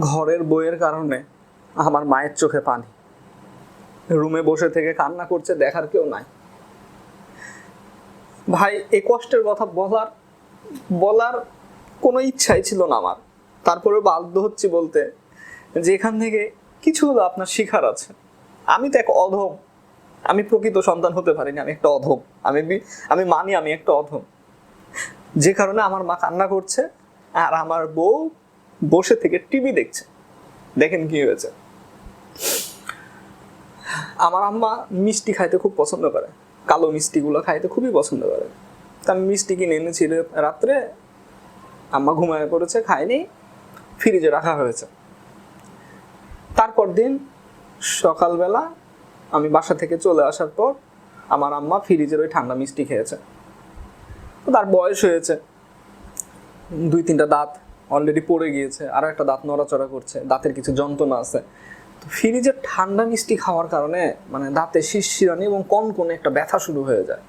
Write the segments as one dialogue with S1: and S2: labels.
S1: ঘরের বইয়ের কারণে আমার মায়ের চোখে পানি। রুমে বসে থেকে কান্না করছে দেখার কেউ নাই। ভাই, এ কষ্টের কথা বলার বলার কোনো ইচ্ছাই ছিল না আমার। তারপরে বাধ্য হচ্ছি বলতে যে এখান থেকে কিছু হলো আপনার শিখার আছে। আমি তো এক অধম। আমি প্রকৃত সন্তান হতে পারিনি, আমি একটা অধম। আমি আমি মানি আমি একটা অধম। যে কারণে আমার মা কান্না করছে আর আমার বউ বসে থেকে টিভি দেখছে। দেখেন কি হয়েছে। আমার আম্মা মিষ্টি খাইতে খুব পছন্দ করে। কালো মিষ্টিগুলো খাইতে খুবই পছন্দ করে। তা মিষ্টি কিনে এনেছি রাত্রে। আম্মা ঘুমায় পড়েছে, খায়নি, ফ্রিজে রাখা হয়েছে। তারপর দিন সকালবেলা আমি বাসা থেকে চলে আসার পর আমার আম্মা ফ্রিজের ওই ঠান্ডা মিষ্টি খেয়েছে। তার বয়স হয়েছে। দুই তিনটা দাঁত। অলরেডি পড়ে গিয়েছে, আরও একটা দাঁত নড়াচড়া করছে, দাঁতের কিছু যন্ত্রণা আছে। তো ফ্রিজের ঠান্ডা মিষ্টি খাওয়ার কারণে মানে দাঁতে শিরশিরানি এবং কনকনে একটা ব্যথা শুরু হয়ে যায়।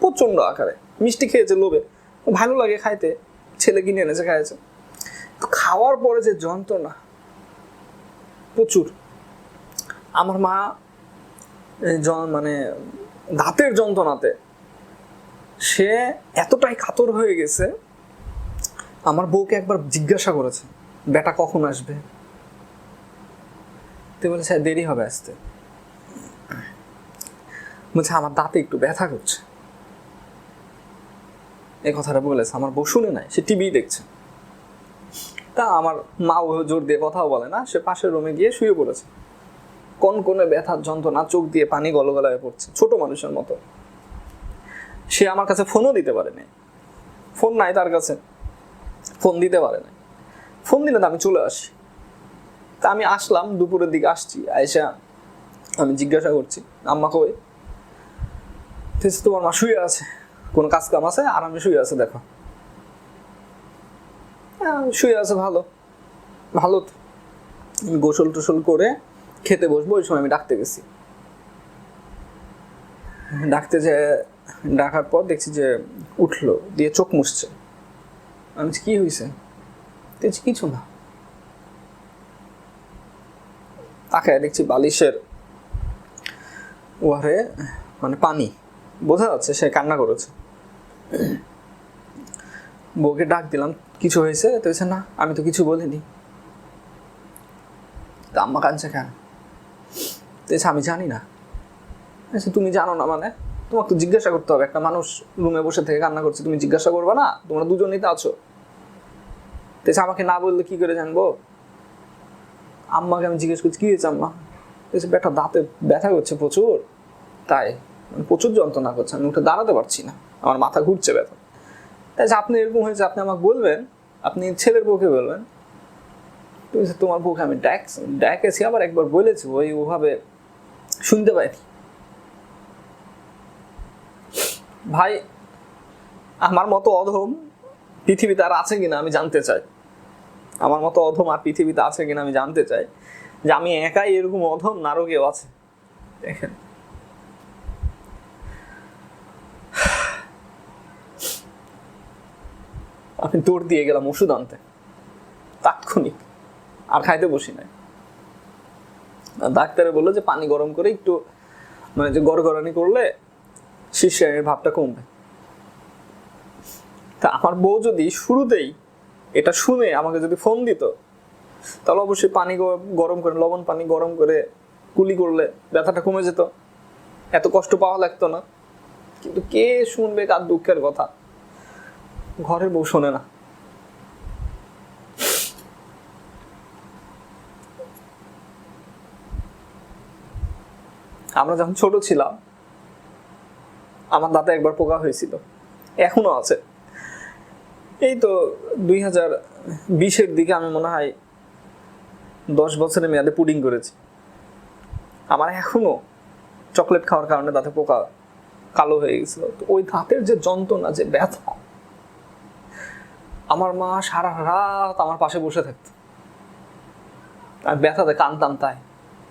S1: প্রচণ্ড আকারে। মিষ্টি খেয়েছে লোভে। ভালো লাগে খাইতে। ছেলে কিনে এনেছে খাইছে তো খাওয়ার পরে যে যন্ত্রণা, প্রচুর। আমার মা মানে দাঁতের যন্ত্রণাতে সে এতটাই কাতর হয়ে গেছে আমার বউকে একবার জিজ্ঞাসা করেছে বেটা কখন আসবে? বলেছে "হ্যাঁ, দেরি হবে আসতে। বলছে আমার দাঁতে একটু ব্যথা করছে। এ কথাটা বলেছে আমার বউ শুনে নাই সে টিভি দেখছে। তা আমার মা ও জোর দিয়ে কথাও বলে না সে পাশের রুমে গিয়ে শুয়ে পড়েছে। কোন কোনে ব্যথার যন্ত্রণা চোখ দিয়ে পানি গলগলায় পড়ছে ছোট মানুষের মতো। সে আমার কাছে ফোনও দিতে পারেনি। ফোন নাই তার কাছে। ফোন দিতে পারে না ফোন দিলে তো আমি চলে আসি। তা আমি আসলাম দুপুরের দিকে আসছি আয়সা আমি জিজ্ঞাসা করছি আম্মা কই? বলছে, তোমার মা শুয়ে আছে। কোনো কাজ কাম আছে আরামে শুয়ে আছে দেখো। হ্যাঁ, শুয়ে আছে ভালো। ভালো তো। গোসল টোসল করে খেতে বসবো ওই সময় আমি ডাকতে গেছি। ডাকতে যে ডাকার পর দেখছি যে উঠল দিয়ে চোখ মুছছে। আমি কি হয়েছে? দেখছি কিছু না। তাকায় দেখছি বালিশের ওয়ারে মানে পানি। বোঝা যাচ্ছে সে কান্না করেছে। বউকে ডাক দিলাম, কিছু হয়েছে? তো না, আমি তো কিছু বলিনি। তা আম্মা কাঁদছে কেন? তো আমি জানি না। তুমি জানো না মানে? তোমাকে জিজ্ঞাসা করতে হবে। একটা মানুষ রুমে বসে থেকে কান্না করছে তুমি জিজ্ঞাসা করবে না? তোমরা দুজনেই তো আছো। তো আমাকে না বললে কি করে জানব? আম্মাকে আমি জিজ্ঞেস করছি কি হয়েছে আম্মা? বেটা দাঁতে ব্যথা করছে প্রচুর। তাই মানে প্রচুর যন্ত্রণা করছে আমি উঠে দাঁড়াতে পারছি না। আমার মাথা ঘুরছে ব্যথা। তাই আপনি এরকম হয়েছে আপনি আমাকে বলবেন আপনি ছেলের বউকে বলবেন। তো বলছে, তোমার বউকে আমি ডাক ডাকেছি আবার একবার বলেছি ওই ওভাবে শুনতে পাইনি। ভাই, আমার মতো অধম পৃথিবীতে আর আছে কিনা আমি জানতে চাই। আমার মতো অধম আর পৃথিবীতে আছে কিনা আমি জানতে চাই যে আমি একাই এরকম অধম না আরও কেউ আছে। দেখেন। আমি দৌড় দিয়ে গেলাম ওষুধ আনতে। তাৎক্ষণিক। আর খাইতে বসি নাই। ডাক্তারে বলল যে পানি গরম করে একটু মানে যে গড়গড়ানি করলে শীর্ষের ভাবটা কমবে। তা আমার বউ যদি শুরুতেই এটা শুনে আমাকে যদি ফোন দিত, তাহলে অবশ্যই পানি গরম করে, লবণ পানি গরম করে কুলি করলে ব্যথাটা কমে যেত। এত কষ্ট পাওয়া লাগতো না। কিন্তু কে শুনবে কার দুঃখের কথা? ঘরের বউ শোনে না। আমরা যখন ছোট ছিলাম আমার দাঁতে একবার পোকা হয়েছিল। এখনও আছে। এই তো দুই হাজার বিশের দিকে আমি মনে হয় দশ বছরের মেয়াদে পুডিং করেছি। আমার এখনও চকলেট খাওয়ার কারণে দাঁতে পোকা কালো হয়ে গেছিল। তো ওই দাঁতের যে যন্ত্রণা, যে ব্যথা, আমার মা সারা রাত আমার পাশে বসে থাকতো। আর ব্যথাতে কানতাম তাই।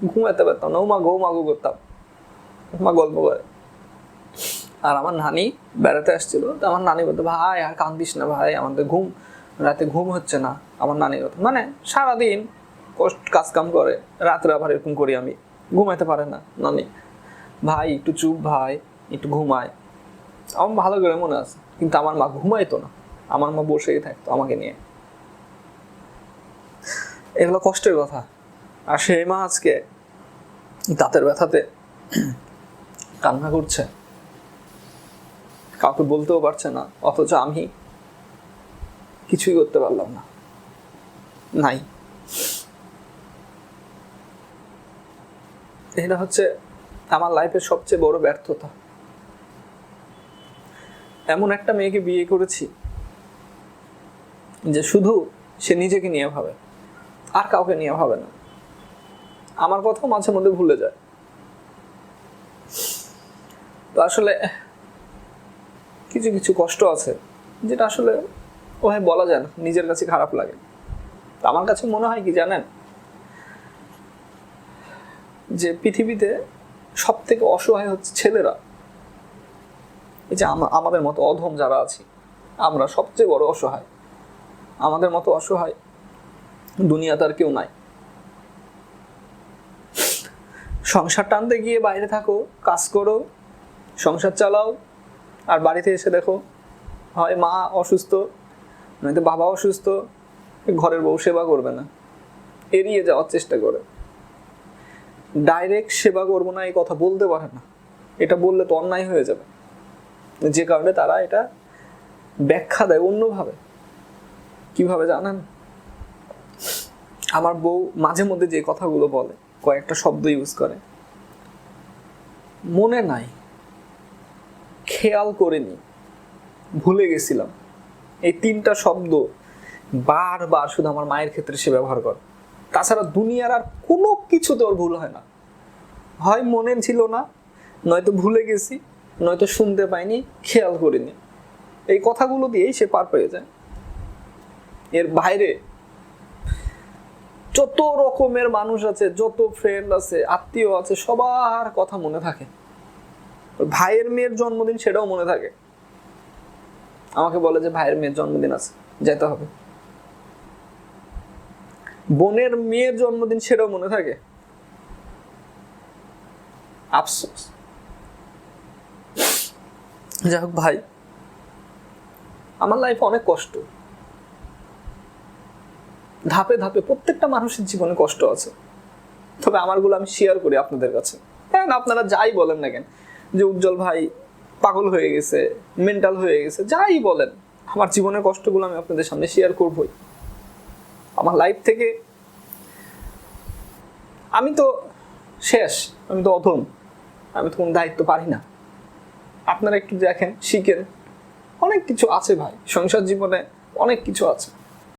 S1: ঘুমাতে পারতাম না। ও মা গো মা গো করতাম। মা গল্প করে। আর আমার নানি বেড়াতে আসছিল। তো আমার নানি বলতো, ভাই, আর কান্দিস না ভাই, আমাদের ঘুম, রাতে ঘুম হচ্ছে না। আমার নানির কথা মানে সারাদিন কষ্ট কাজ কাম করে, রাত্রে আবার এরকম করি আমি, ঘুমাইতে পারে না নানি। ভাই, একটু চুপ ভাই, একটু ঘুমায়। আমার ভালো করে মনে আছে, কিন্তু আমার মা ঘুমাইতো না, আমার মা বসেই থাকতো আমাকে নিয়ে। এগুলো কষ্টের কথা। আর সেই মা আজকে দাঁতের ব্যথাতে কান্না করছে। কাউকে বলতেও পারছে না, অথচ আমি কিছুই করতে পারলাম না। নাই। এটা হচ্ছে আমার লাইফের সবচেয়ে বড় ব্যর্থতা। এমন একটা মেয়েকে বিয়ে করেছি যে শুধু সে নিজেকে নিয়ে ভাবে, আর কাউকে নিয়ে ভাবে না। আমার কথাও মাঝে মধ্যে ভুলে যায়। তো আসলে কিছু কিছু কষ্ট আছে, যেটা আসলে ওভাবে বলা যায় না, নিজের কাছে খারাপ লাগে। তো আমার কাছে মনে হয় কি জানেন? যে পৃথিবীতে সব থেকে অসহায় হচ্ছে ছেলেরা। এই যে আমাদের মতো অধম যারা আছি, আমরা সবচেয়ে বড় অসহায়। আমাদের মতো অসহায় দুনিয়াতে আর কেউ নাই। সংসার টানতে গিয়ে বাইরে থাকো, কাজ করো, সংসার চালাও আর বাড়িতে এসে দেখো, হয় মা অসুস্থ, নয়তো বাবা অসুস্থ, ঘরের বউ সেবা করবে না। এড়িয়ে যাওয়ার চেষ্টা করে। ডাইরেক্ট সেবা করব না, এই কথা বলতে পারে না। এটা বললে তো অন্যায় হয়ে যাবে। যে কারণে তারা এটা ব্যাখ্যা দেয় অন্যভাবে। কীভাবে জানেন? আমার বউ মাঝে মধ্যে যে কথাগুলো বলে, কয়েকটা শব্দ ইউজ করে। মনে নাই। খেয়াল করিনি, ভুলে গেছিলাম। এই তিনটা শব্দ বারবার শুধু আমার মায়ের ক্ষেত্রে সে ব্যবহার করে। তাছাড়া দুনিয়ার আর কোনো কিছুতে ওর ভুল হয় না। হয় মনে ছিল না, নয়তো ভুলে গেছি, নয়তো শুনতে পাইনি, খেয়াল করিনি। এই কথাগুলো দিয়েই সে পার পেয়ে যায়। এর বাইরে যত রকমের মানুষ আছে, যত ফ্রেন্ড আছে, আত্মীয় আছে, সবার কথা মনে থাকে। ভাইয়ের মেয়ের জন্মদিন সেটাও মনে থাকে। আমাকে বলে যে ভাইয়ের মেয়ের জন্মদিন আছে, যেতে হবে। বোনের মেয়ের জন্মদিন সেটাও মনে থাকে। আফসোস। যাই হোক ভাই, আমার লাইফে অনেক কষ্ট। ধাপে ধাপে প্রত্যেকটা মানুষের জীবনে কষ্ট আছে। তবে আমারগুলো আমি শেয়ার করি আপনাদের কাছে। হ্যাঁ আপনারা যাই বলেন না কেন। যে উজ্জ্বল ভাই পাগল হয়ে গেছে মেন্টাল হয়ে গেছে, যাই বলেন। আমার জীবনের কষ্টগুলো আমি আপনাদের সামনে শেয়ার করবই। আমার লাইফ থেকে আমি তো শেষ, আমি তো অধম, আমি তো কোনো দায়িত্ব পারি না। আপনারা একটু দেখেন, শিখেন। অনেক কিছু আছে ভাই, সংসার জীবনে অনেক কিছু আছে।